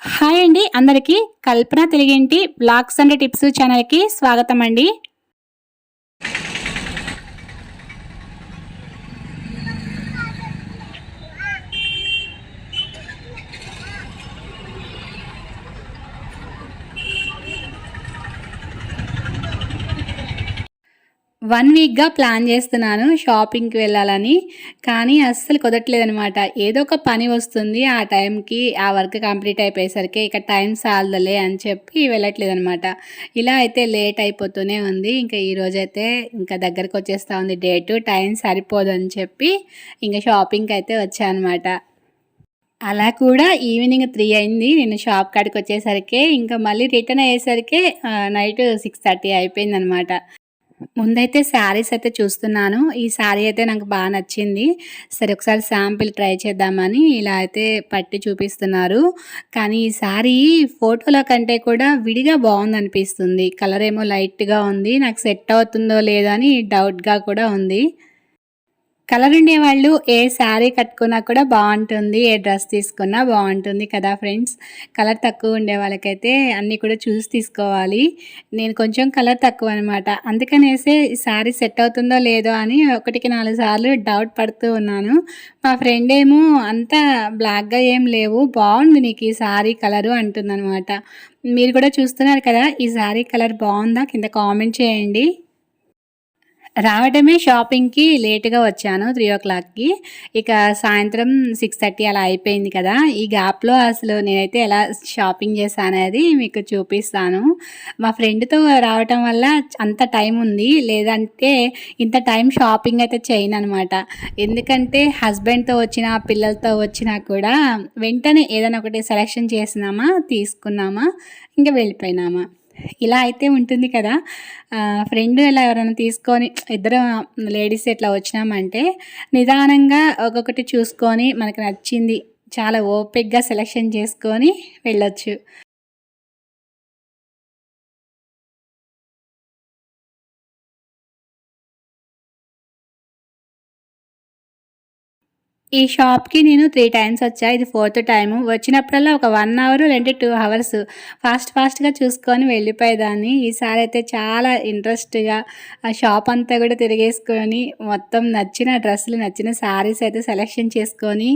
Hi అండి. అందరికీ కల్పన తెలుగింటి బ్లాగ్స్ అండ్ టిప్స్ ఛానల్కి స్వాగతం అండి. వన్ వీక్గా ప్లాన్ చేస్తున్నాను షాపింగ్కి వెళ్ళాలని కానీ అస్సలు కుదరట్లేదనమాట ఏదో ఒక పని వస్తుంది ఆ టైంకి ఆ వర్క్ కంప్లీట్ అయిపోయేసరికి ఇక టైం సాలదలే అని చెప్పి వెళ్ళట్లేదనమాట ఇలా అయితే లేట్ అయిపోతూనే ఉంది. ఇంకా ఈరోజైతే ఇంకా దగ్గరకు వచ్చేస్తూ ఉంది డేటు టైం సరిపోదు అని చెప్పి ఇంకా షాపింగ్కి అయితే వచ్చానమాట అలా కూడా ఈవినింగ్ త్రీ అయింది. నేను షాప్ కాడికి వచ్చేసరికి ఇంకా మళ్ళీ రిటర్న్ అయ్యేసరికి నైట్ సిక్స్ థర్టీ అయిపోయిందనమాట ముందైతే శారీస్ అయితే చూస్తున్నాను. ఈ శారీ అయితే నాకు బాగా నచ్చింది. సరే ఒకసారి శాంపిల్ ట్రై చేద్దామని ఇలా అయితే పట్టి చూపిస్తున్నారు. కానీ ఈ శారీ ఫోటోల కంటే కూడా విడిగా బాగుంది అనిపిస్తుంది కలర్ ఏమో లైట్గా ఉంది. నాకు సెట్ అవుతుందో లేదో అని డౌట్గా కూడా ఉంది. కలర్ ఉండేవాళ్ళు ఏ శారీ కట్టుకున్నా కూడా బాగుంటుంది ఏ డ్రెస్ తీసుకున్నా బాగుంటుంది కదా ఫ్రెండ్స్. కలర్ తక్కువ ఉండే వాళ్ళకైతే అన్నీ కూడా చూసి తీసుకోవాలి. నేను కొంచెం కలర్ తక్కువ అనమాట అందుకనేసే ఈ శారీ సెట్ అవుతుందో లేదో అని ఒకటికి నాలుగు సార్లు డౌట్ పడుతూ ఉన్నాను. మా ఫ్రెండ్ ఏమో అంత బ్లాక్గా ఏం లేవు బాగుంది నీకు ఈ శారీ కలరు అంటుందన్నమాట. మీరు కూడా చూస్తున్నారు కదా ఈ శారీ కలర్ బాగుందా? కింద కామెంట్ చేయండి. రావడమే షాపింగ్కి లేట్గా వచ్చాను త్రీ ఓ క్లాక్కి. ఇక సాయంత్రం సిక్స్ థర్టీ అలా అయిపోయింది కదా. ఈ గ్యాప్లో అసలు నేనైతే ఎలా షాపింగ్ చేశానది మీకు చూపిస్తాను. మా ఫ్రెండ్తో రావటం వల్ల అంత టైం ఉంది. లేదంటే ఇంత టైం షాపింగ్ అయితే చేయను అనమాట ఎందుకంటే హస్బెండ్తో వచ్చిన పిల్లలతో వచ్చినా కూడా వెంటనే ఏదైనా ఒకటి సెలెక్షన్ చేసినామా తీసుకున్నామా ఇంకా వెళ్ళిపోయినామా. ఇలా అయితే ఉంటుంది కదా. ఫ్రెండ్ ఇలా ఎవరైనా తీసుకొని ఇద్దరు లేడీస్ ఇట్లా వచ్చినామంటే నిదానంగా ఒక్కొక్కటి చూసుకొని మనకు నచ్చింది చాలా ఓపిక్గా సెలెక్షన్ చేసుకొని వెళ్ళొచ్చు. ఈ షాప్కి నేను త్రీ టైమ్స్ వచ్చా. ఇది ఫోర్త్ టైము వచ్చినప్పుడల్లా ఒక వన్ అవర్ లేదంటే టూ అవర్స్ ఫాస్ట్ ఫాస్ట్గా చూసుకొని వెళ్ళిపోయేదాన్ని. ఈసారి అయితే చాలా ఇంట్రెస్ట్గా ఆ షాప్ అంతా కూడా తిరిగేసుకొని మొత్తం నచ్చిన డ్రెస్సులు నచ్చిన శారీస్ అయితే సెలెక్షన్ చేసుకొని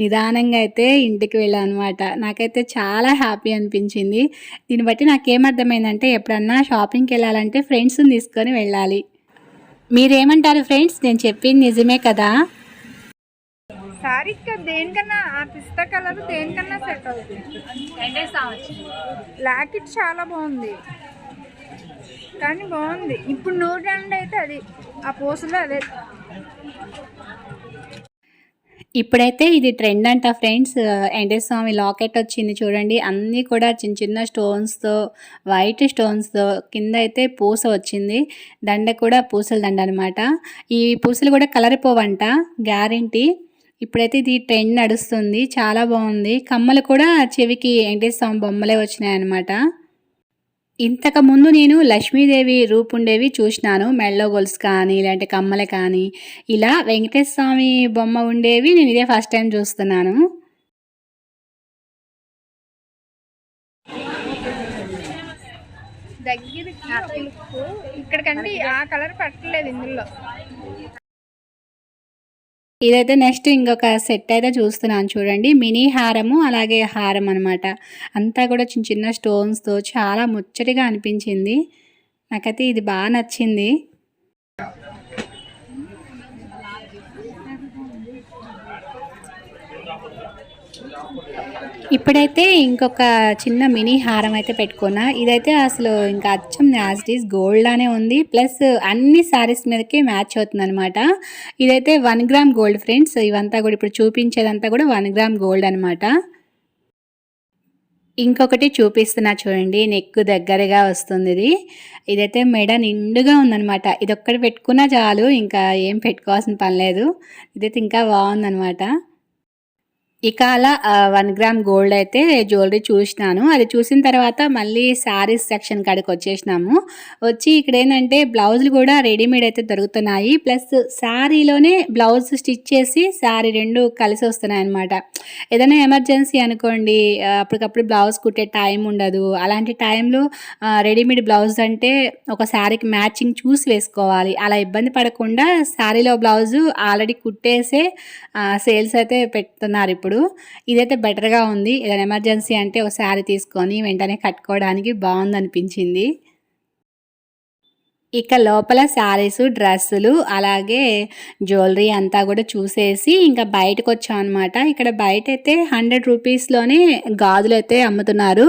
నిదానంగా అయితే ఇంటికి వెళ్ళాను అనమాట నాకైతే చాలా హ్యాపీ అనిపించింది. దీన్ని బట్టి నాకేమర్థమైందంటే ఎప్పుడన్నా షాపింగ్కి వెళ్ళాలంటే ఫ్రెండ్స్ని తీసుకొని వెళ్ళాలి. మీరేమంటారు ఫ్రెండ్స్ నేను చెప్పింది నిజమే కదా? శారీకి దేనికన్నా ఆ పిస్తా కలర్ దేనికన్నా సెట్ అవుతుంది. లాకెట్ చాలా బాగుంది. కానీ బాగుంది. ఇప్పుడు నూరు రెండు అయితే అది ఆ పోసులో అదే. ఇప్పుడైతే ఇది ట్రెండ్ అంట ఫ్రెండ్స్ వెంకటేశ్వర స్వామి లాకెట్ వచ్చింది చూడండి. అన్నీ కూడా చిన్న చిన్న స్టోన్స్తో వైట్ స్టోన్స్తో కింద అయితే పూస వచ్చింది. దండ కూడా పూసల దండ అనమాట ఈ పూసలు కూడా కలర్ పోవంట గ్యారంటీ ఇప్పుడైతే ఇది ట్రెండ్ నడుస్తుంది. చాలా బాగుంది. కమ్మలు కూడా చెవికి వెంకటేశ్వర స్వామి బొమ్మలే వచ్చినాయన్నమాట. ఇంతకు ముందు నేను లక్ష్మీదేవి రూపుండేవి చూసినాను. మెళ్ళో గొలుసు కానీ ఇలాంటి కమ్మలు కానీ. ఇలా వెంకటేశ్వర స్వామి బొమ్మ ఉండేవి నేను ఇదే ఫస్ట్ టైం చూస్తున్నాను. దగ్గరికి ఇక్కడికంటే ఆ కలర్ పట్టలేదు ఇందులో. ఇదైతే నెక్స్ట్ ఇంకొక సెట్ అయితే చూస్తున్నాను చూడండి. మినీ హారము అలాగే హారం అనమాట అంతా కూడా చిన్న చిన్న స్టోన్స్తో చాలా ముచ్చటిగా అనిపించింది. నాకైతే ఇది బాగా నచ్చింది. ఇప్పుడైతే ఇంకొక చిన్న మినీ హారం అయితే పెట్టుకున్నా. ఇదైతే అసలు ఇంకా అచ్చం యాజ్ ఇట్ ఈస్ గోల్డ్ లానే ఉంది. ప్లస్ అన్ని శారీస్ మీదకి మ్యాచ్ అవుతుంది అనమాట ఇదైతే వన్ గ్రామ్ గోల్డ్ ఫ్రెండ్స్ ఇవంతా కూడా ఇప్పుడు చూపించేదంతా కూడా వన్ గ్రామ్ గోల్డ్ అనమాట ఇంకొకటి చూపిస్తున్నా చూడండి. నెక్ దగ్గరగా వస్తుంది ఇది. ఇదైతే మెడ నిండుగా ఉందనమాట ఇది ఒక్కటి పెట్టుకున్నా చాలు. ఇంకా ఏం పెట్టుకోవాల్సిన పని లేదు. ఇదైతే ఇంకా బాగుందనమాట ఇక అలా వన్ గ్రామ్ గోల్డ్ అయితే జ్యువెలరీ చూసినాను. అది చూసిన తర్వాత మళ్ళీ శారీస్ సెక్షన్ కాడికి వచ్చేసినాము. వచ్చి ఇక్కడ ఏంటంటే బ్లౌజులు కూడా రెడీమేడ్ అయితే దొరుకుతున్నాయి. ప్లస్ శారీలోనే బ్లౌజ్ స్టిచ్ చేసి శారీ రెండు కలిసి వస్తున్నాయి అనమాట ఏదైనా ఎమర్జెన్సీ అనుకోండి అప్పటికప్పుడు బ్లౌజ్ కుట్టే టైం ఉండదు. అలాంటి టైంలో రెడీమేడ్ బ్లౌజ్ అంటే ఒక శారీకి మ్యాచింగ్ చూసి వేసుకోవాలి. అలా ఇబ్బంది పడకుండా శారీలో బ్లౌజు ఆల్రెడీ కుట్టేసే సేల్స్ అయితే పెడుతున్నారు ఇప్పుడు. ఇదైతే బెటర్గా ఉంది. ఏదైనా ఎమర్జెన్సీ అంటే ఒక శారీ తీసుకొని వెంటనే కట్టుకోవడానికి బాగుంది అనిపించింది ఇక లోపల శారీస్ డ్రెస్సులు అలాగే జ్యువెలరీ అంతా కూడా చూసేసి ఇంకా బయటకు వచ్చాం అనమాట ఇక్కడ బయట అయితే హండ్రెడ్ రూపీస్లోనే గాజులు అయితే అమ్ముతున్నారు.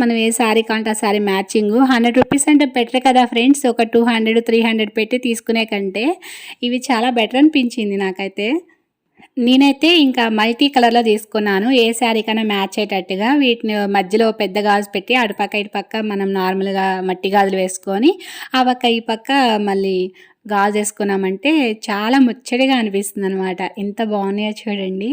మనం ఏ శారీ కంటే ఆ శారీ మ్యాచింగ్. హండ్రెడ్ రూపీస్ అంటే బెటర్ కదా ఫ్రెండ్స్? ఒక టూ హండ్రెడ్ త్రీ హండ్రెడ్ పెట్టి తీసుకునే కంటే. ఇవి చాలా బెటర్ అనిపించింది నాకైతే. నేనైతే ఇంకా మల్టీ కలర్లో తీసుకున్నాను. ఏ శారీ కన్నా మ్యాచ్ అయ్యేటట్టుగా వీటిని మధ్యలో పెద్ద గాజు పెట్టి అటుపక్క ఇటుపక్క మనం నార్మల్గా మట్టి గాజులు వేసుకొని ఆ పక్క ఈ పక్క మళ్ళీ గాజు వేసుకున్నామంటే చాలా ముచ్చటగా అనిపిస్తుంది అనమాట ఎంత బాగున్నాయో చూడండి.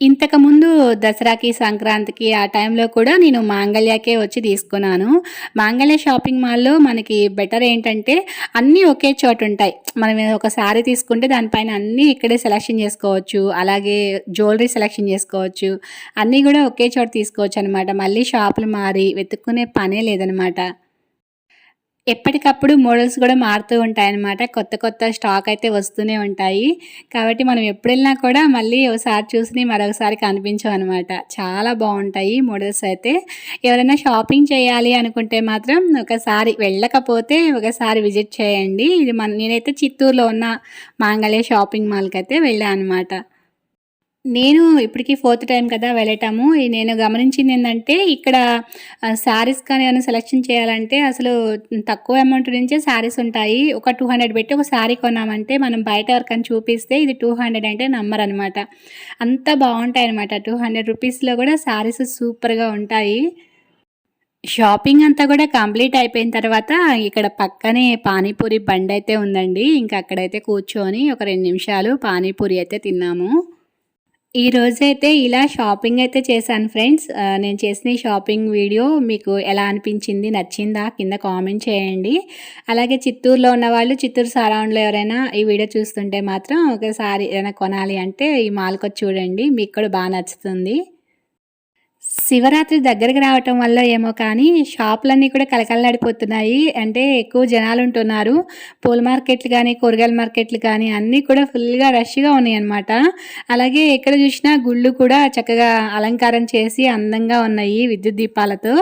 ఇంతకుముందు దసరాకి సంక్రాంతికి ఆ టైంలో కూడా నేను మాంగళ్యాకే వచ్చి తీసుకున్నాను. మాంగళ్య షాపింగ్ మాల్లో మనకి బెటర్ ఏంటంటే అన్నీ ఒకే చోట ఉంటాయి. మనం ఒక శారీ తీసుకుంటే దానిపైన అన్నీ ఇక్కడే సెలెక్షన్ చేసుకోవచ్చు. అలాగే జ్యువెలరీ సెలెక్షన్ చేసుకోవచ్చు. అన్నీ కూడా ఒకే చోట తీసుకోవచ్చు అనమాట మళ్ళీ షాపులు మారి వెతుక్కునే పనే లేదనమాట ఎప్పటికప్పుడు మోడల్స్ కూడా మారుతూ ఉంటాయన్నమాట. కొత్త కొత్త స్టాక్ అయితే వస్తూనే ఉంటాయి. కాబట్టి మనం ఎప్పుడు వెళ్ళినా కూడా మళ్ళీ ఒకసారి చూసి మరొకసారి కనిపించవు అనమాట చాలా బాగుంటాయి మోడల్స్ అయితే. ఎవరైనా షాపింగ్ చేయాలి అనుకుంటే మాత్రం ఒకసారి వెళ్ళకపోతే ఒకసారి విజిట్ చేయండి. ఇది మన నేనైతే చిత్తూరులో ఉన్న మాంగళ్య షాపింగ్ మాల్కి అయితే వెళ్ళాను అనమాట నేను ఇప్పటికీ ఫోర్త్ టైం కదా వెళ్ళటము. నేను గమనించింది ఏంటంటే ఇక్కడ శారీస్ కానీ ఏమైనా సెలెక్షన్ చేయాలంటే అసలు తక్కువ అమౌంట్ నుంచే శారీస్ ఉంటాయి. ఒక టూ హండ్రెడ్ పెట్టి ఒక శారీ కొన్నామంటే మనం బయట ఎవరికైనా చూపిస్తే ఇది టూ హండ్రెడ్ అంటే నమ్మరు అనమాట అంత బాగుంటాయి అనమాట టూ హండ్రెడ్ రూపీస్లో కూడా శారీస్ సూపర్గా ఉంటాయి. షాపింగ్ అంతా కూడా కంప్లీట్ అయిపోయిన తర్వాత ఇక్కడ పక్కనే పానీపూరి బండి అయితే ఉందండి. ఇంకా అక్కడైతే కూర్చొని ఒక రెండు నిమిషాలు పానీపూరి అయితే తిన్నాము. ఈ రోజైతే ఇలా షాపింగ్ అయితే చేశాను ఫ్రెండ్స్. నేను చేసిన ఈ షాపింగ్ వీడియో మీకు ఎలా అనిపించింది నచ్చిందా కింద కామెంట్ చేయండి. అలాగే చిత్తూరులో ఉన్న వాళ్ళు చిత్తూరు సరౌండ్లో ఎవరైనా ఈ వీడియో చూస్తుంటే మాత్రం ఒకసారి ఏదైనా కొనాలి అంటే ఈ మాల్కి చూడండి. మీకు కూడా బాగా నచ్చుతుంది. శివరాత్రి దగ్గరికి రావటం వల్ల ఏమో కానీ షాపులన్నీ కూడా కలకలలాడిపోతున్నాయి. అంటే ఎక్కువ జనాలు ఉంటున్నారు. పూల మార్కెట్లు కానీ కూరగాయల మార్కెట్లు కానీ అన్నీ కూడా ఫుల్గా రష్గా ఉన్నాయి అన్నమాట అలాగే ఎక్కడ చూసినా గుళ్ళు కూడా చక్కగా అలంకారం చేసి అందంగా ఉన్నాయి విద్యుత్ దీపాలతో.